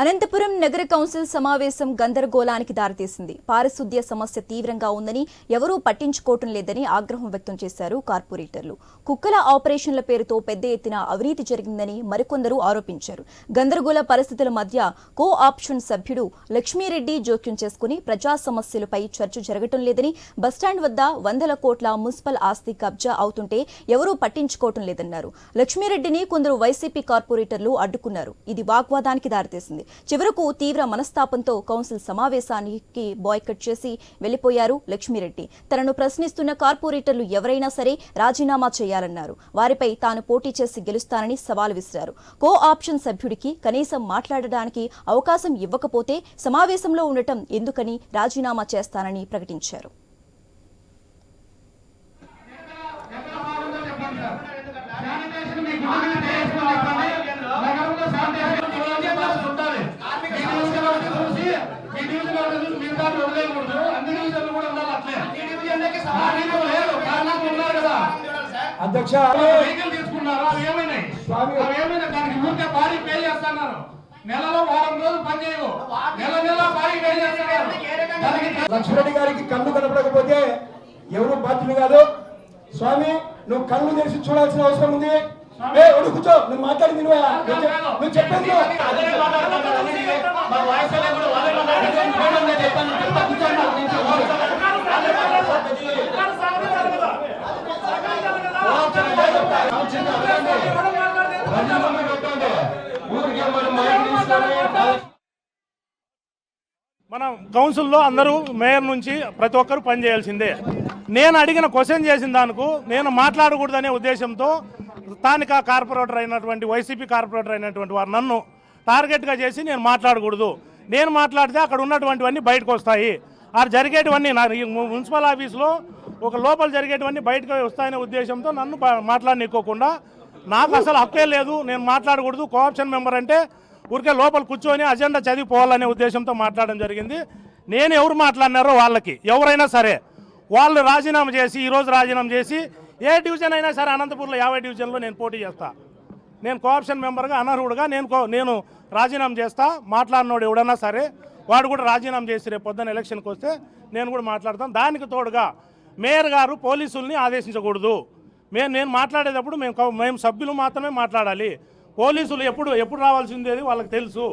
అనంతపురం నగర కౌన్సిల్ సమావేశం గందరగోళానికి దారితీసింది. పారిశుద్ధ్య సమస్య తీవ్రంగా ఉందని ఎవరూ పట్టించుకోవటం లేదని ఆగ్రహం వ్యక్తం చేశారు కార్పొరేటర్లు. కుక్కల ఆపరేషన్ల పేరుతో పెద్ద ఎత్తున అవినీతి జరిగిందని మరికొందరు ఆరోపించారు. గందరగోళ పరిస్థితుల మధ్య కో ఆప్షన్ సభ్యుడు లక్ష్మీరెడ్డి జోక్యం చేసుకుని ప్రజా సమస్యలపై చర్చ జరగటం లేదని బస్టాండ్ వద్ద వందల కోట్ల మున్సిపల్ ఆస్తి కబ్జా అవుతుంటే ఎవరూ పట్టించుకోవటం లేదన్నారు. లక్ష్మీరెడ్డిని కొందరు వైసీపీ కార్పొరేటర్లు అడ్డుకున్నారు. ఇది వాగ్వాదానికి దారితీసింది. చివరకు తీవ్ర మనస్తాపంతో కౌన్సిల్ సమావేశానికి బాయ్కట్ చేసి వెళ్ళిపోయారు లక్ష్మీరెడ్డి. తనను ప్రశ్నిస్తున్న కార్పొరేటర్లు ఎవరైనా సరే రాజీనామా చేయాలన్నారు. వారిపై తాను పోటీ చేసి గెలుస్తానని సవాల్ విసిరారు. కో ఆప్షన్ సభ్యుడికి కనీసం మాట్లాడడానికి అవకాశం ఇవ్వకపోతే సమావేశంలో ఉండటం ఎందుకని రాజీనామా చేస్తానని ప్రకటించారు. వదిలేయకూడదు. అన్ని డివిజన్లు కూడా ఉండాలి అట్లే. లేదు. కారణాలు ఉన్నారు కదా. అధ్యక్ష. వెహికల్ తీసుకున్నారు? అవి ఏమైనాయి? అవి ఏమైనా దానికి ఊరికే భారీ పే చేస్తున్నారు. నెలలో వారం రోజులు పని చేయవు. నెల నెల భారీ పే చేస్తున్నారు. లక్ష్మణరెడ్డి గారికి కళ్ళు కనపడకపోతే ఎవరు బాధ్యులు కాదు. స్వామి నువ్వు కళ్ళు తెరిచి చూడాల్సిన అవసరం ఉంది. కూర్చో. నువ్వు మాట్లాడింది చెప్- నువ్వు చెప్పేది నువ్వు. అదే మాట్లాడుతున్నారు అందుకే మా వాయిస్ అనేది కూడా వాళ్ళే మాట్లాడుతున్నారు. మేడం నేను చెప్పాను చెప్తా కూర్చోండి నాకు తెలుసు. రాజీనామా పెట్టండి. ఊరికే మన కౌన్సిల్లో అందరూ మేయర్ నుంచి ప్రతి ఒక్కరు పనిచేయాల్సిందే. నేను అడిగిన క్వశ్చన్ చేసిన దానికి నేను మాట్లాడకూడదనే ఉద్దేశంతో స్థానిక కార్పొరేటర్ అయినటువంటి వైసీపీ కార్పొరేటర్ అయినటువంటి వారు నన్ను టార్గెట్గా చేసి నేను మాట్లాడకూడదు. నేను మాట్లాడితే అక్కడ ఉన్నటువంటివన్నీ బయటకు వస్తాయి. ఆ జరిగేటివన్నీ నా ఈ మున్సిపల్ ఆఫీస్లో ఒక లోపల జరిగేటివన్నీ బయటకు వస్తాయనే ఉద్దేశంతో నన్ను మాట్లాడనికోకుండా నాకు అసలు హక్కే లేదు నేను మాట్లాడకూడదు కోఆప్షన్ మెంబర్ అంటే ఊరికే లోపల కూర్చొని అజెండా చదివిపోవాలనే ఉద్దేశంతో మాట్లాడడం జరిగింది. నేను ఎవరు మాట్లాడినారో వాళ్ళకి ఎవరైనా సరే. వాళ్ళు రాజీనామా చేసి ఈరోజు రాజీనామా చేసి ఏ డివిజన్ అయినా సరే అనంతపూర్లో యాభై డివిజన్లో నేను పోటీ చేస్తా. నేను కోఆప్షన్ మెంబర్గా అనర్హుడుగా నేను కో- నేను రాజీనామా చేస్తా మాట్లాడినోడు ఎవడన్నా సరే వాడు కూడా రాజీనామా చేసి రేపు పొద్దున్న ఎలక్షన్కి వస్తే నేను కూడా మాట్లాడతాను. దానికి తోడుగా మేయర్ గారు పోలీసుల్ని ఆదేశించకూడదు. మేము నేను మాట్లాడేటప్పుడు మేము మేము సభ్యులు మాత్రమే మాట్లాడాలి. పోలీసులు ఎప్పుడు ఎప్పుడు రావాల్సిందేది వాళ్ళకి తెలుసు.